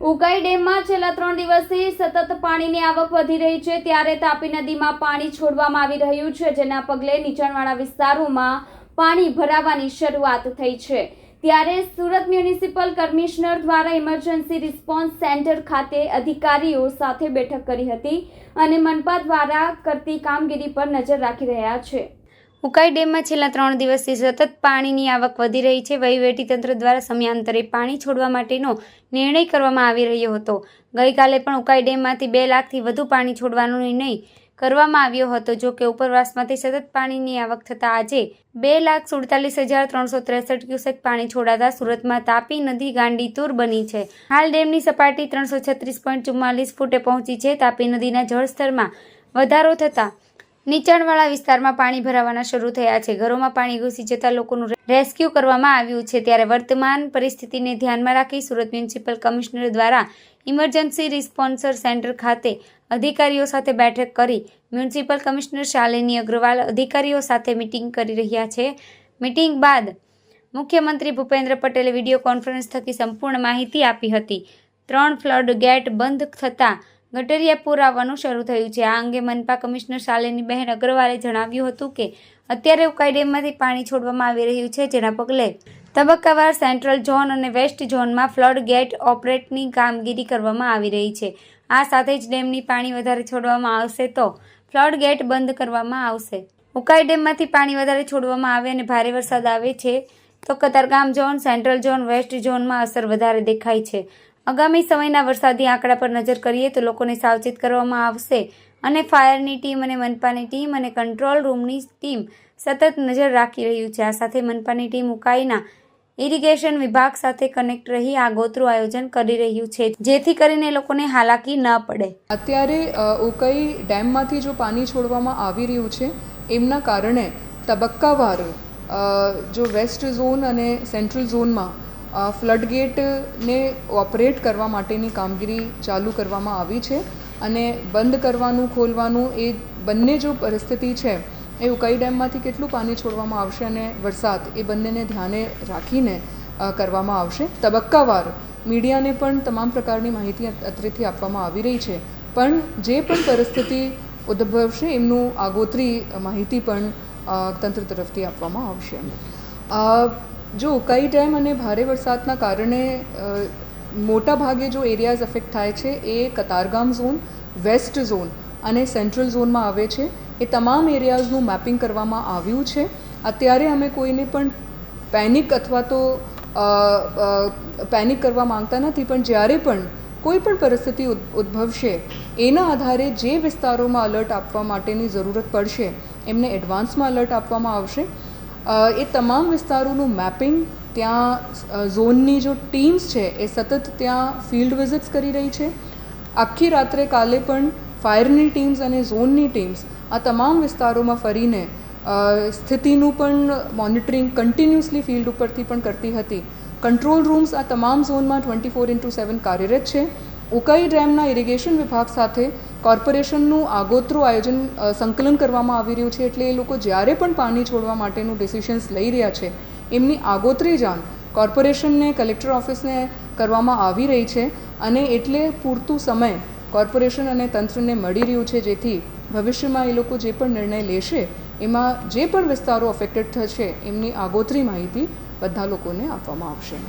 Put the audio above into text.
ઉકાઈ ડેમમાં છેલ્લા ત્રણ દિવસથી સતત પાણીની આવક વધી રહી છે. ત્યારે તાપી નદીમાં પાણી છોડવામાં આવી રહ્યું છે, જેના પગલે નીચાણવાળા વિસ્તારોમાં પાણી ભરાવાની શરૂઆત થઈ છે. ત્યારે સુરત મ્યુનિસિપલ કમિશનર દ્વારા ઇમરજન્સી રિસ્પોન્સ સેન્ટર ખાતે અધિકારીઓ સાથે બેઠક કરી હતી અને મનપા દ્વારા કરતી કામગીરી પર નજર રાખી રહ્યા છે. ઉકાઈ ડેમમાં છેલ્લા ત્રણ દિવસથી સતત પાણીની આવક વધી રહી છે. વહીવટીતંત્ર દ્વારા સમયાંતરે પાણી છોડવા માટેનો નિર્ણય કરવામાં આવી રહ્યો હતો. ગઈકાલે પણ ઉકાઈ ડેમમાંથી બે લાખથી વધુ પાણી છોડવાનો નિર્ણય કરવામાં આવ્યો હતો. જો કે ઉપરવાસમાંથી સતત પાણીની આવક થતાં આજે બે લાખ સુડતાલીસ હજાર ત્રણસો ત્રેસઠ ક્યુસેક પાણી છોડાતા સુરતમાં તાપી નદી ગાંડીતુર બની છે. હાલ ડેમની સપાટી ત્રણસો છત્રીસ પોઈન્ટ ચુમ્માલીસ ફૂટે પહોંચી છે. તાપી નદીના જળસ્તરમાં વધારો થતાં નીચાણવાળા વિસ્તારમાં પાણી ભરાવાના શરૂ થયા છે. ઘરોમાં પાણી ઘૂસી જતા લોકોનું રેસ્ક્યુ કરવામાં આવ્યું છે. ત્યારે વર્તમાન પરિસ્થિતિને ધ્યાનમાં રાખી સુરત મ્યુનિસિપલ કમિશનર દ્વારા ઇમરજન્સી રિસ્પોન્સર સેન્ટર ખાતે અધિકારીઓ સાથે બેઠક કરી મ્યુનિસિપલ કમિશનર શાલિની અગ્રવાલ અધિકારીઓ સાથે મિટિંગ કરી રહ્યા છે. મિટિંગ બાદ મુખ્યમંત્રી ભૂપેન્દ્ર પટેલે વીડિયો કોન્ફરન્સ થકી સંપૂર્ણ માહિતી આપી હતી. ત્રણ ફ્લડ ગેટ બંધ થતાં ગટરિયા પૂર આવવાનું શરૂ થયું છે. આ અંગે મનપા કમિશનર શાલિનીબહેન અગ્રવાલે જણાવ્યું હતું કે, અત્યારે ઉકાઈ ડેમમાંથી પાણી છોડવામાં આવી રહ્યું છે, જેના પગલે તબક્કાવાર સેન્ટ્રલ ઝોન અને વેસ્ટ ઝોનમાં ફ્લડ ગેટ ઓપરેટની કામગીરી કરવામાં આવી રહી છે. આ સાથે જ ડેમની પાણી વધારે છોડવામાં આવશે તો ફ્લડ ગેટ બંધ કરવામાં આવશે. ઉકાઈ ડેમમાંથી પાણી વધારે છોડવામાં આવે અને ભારે વરસાદ આવે છે, તો Katargam zone, central zone, west ઝોનમાં અસર વધારે દેખાય છે. આગામી સમયના વરસાદી આંકડા પર નજર કરીએ તો લોકોને સાવચેત કરવામાં આવશે અને ફાયરની ટીમ અને મનપાની ટીમ અને કંટ્રોલ રૂમની ટીમ સતત નજર રાખી રહ્યું છે. આ સાથે મનપાની ટીમ ઉકાઈના ઇરિગેશન વિભાગ સાથે કનેક્ટ રહી આગોતરું આયોજન કરી રહ્યું છે, જેથી કરીને લોકોને હાલાકી ન પડે. અત્યારે ઉકાઈ ડેમમાંથી જો પાણી છોડવામાં આવી રહ્યું છે, એમના કારણે તબક્કાવાર જો વેસ્ટ ઝોન અને સેન્ટ્રલ ઝોનમાં ફ્લડગેટને ઓપરેટ કરવા માટેની કામગીરી ચાલુ કરવામાં આવી છે અને બંધ કરવાનું, ખોલવાનું એ બંને જો પરિસ્થિતિ છે, એ ઉકાઈ ડેમમાંથી કેટલું પાણી છોડવામાં આવશે અને વરસાદ એ બંનેને ધ્યાને રાખીને કરવામાં આવશે. તબક્કાવાર મીડિયાને પણ તમામ પ્રકારની માહિતી અત્રેથી આપવામાં આવી રહી છે. પણ જે પણ પરિસ્થિતિ ઉદ્ભવશે, એમનું આગોતરી માહિતી પણ તંત્ર તરફથી આપવામાં આવશે. જો ઉકાઈ ડેમ અને ભારે વરસાદના કારણે મોટા ભાગે જો એરિયાઝ અફેક્ટ થાય છે એ કતારગામ ઝોન વેસ્ટ ઝોન અને સેન્ટ્રલ ઝોનમાં આવે છે. એ તમામ એરિયાઝનું મેપિંગ કરવામાં આવ્યું છે. અત્યારે અમે કોઈને પણ પેનિક અથવા તો પેનિક કરવા માંગતા નથી, પણ જ્યારે પણ કોઈ પણ પરિસ્થિતિ ઉદ- ઉદ્ભવશે, એના આધારે જે વિસ્તારોમાં અલર્ટ આપવા માટેની જરૂરત પડશે, એમને એડવાન્સમાં અલર્ટ આપવામાં આવશે. એ તમામ વિસ્તારોનું મેપિંગ ત્યાં ઝોનની જો ટીમ્સ છે, એ સતત ત્યાં ફિલ્ડ વિઝિટ્સ કરી રહી છે. આખી રાત્રે કાલે પણ ફાયરની ટીમ્સ અને ઝોનની ટીમ્સ આ તમામ વિસ્તારોમાં ફરીને સ્થિતિનું પણ મોનિટરિંગ કન્ટિન્યુઅસલી ફિલ્ડ ઉપરથી પણ કરતી હતી. કંટ્રોલ રૂમ્સ આ તમામ ઝોનમાં ટ્વેન્ટી ફોર ઇન્ટુ સેવન કાર્યરત છે. ઉકાઈ ડેમના ઇરિગેશન વિભાગ સાથે કોર્પોરેશનનું આગોતરું આયોજન સંકલન કરવામાં આવી રહ્યું છે એટલે એ લોકો જ્યારે પણ પાણી છોડવા માટેનું ડિસિશન્સ લઈ રહ્યા છે, એમની આગોતરી જાણ કોર્પોરેશનને, કલેક્ટર ઓફિસને કરવામાં આવી રહી છે અને એટલે પૂરતું સમય કોર્પોરેશન અને તંત્રને મળી રહ્યું છે જેથી ભવિષ્યમાં એ લોકો જે પણ નિર્ણય લેશે, એમાં જે પણ વિસ્તારો અફેક્ટેડ થશે, એમની આગોતરી માહિતી બધા લોકોને આપવામાં આવશે.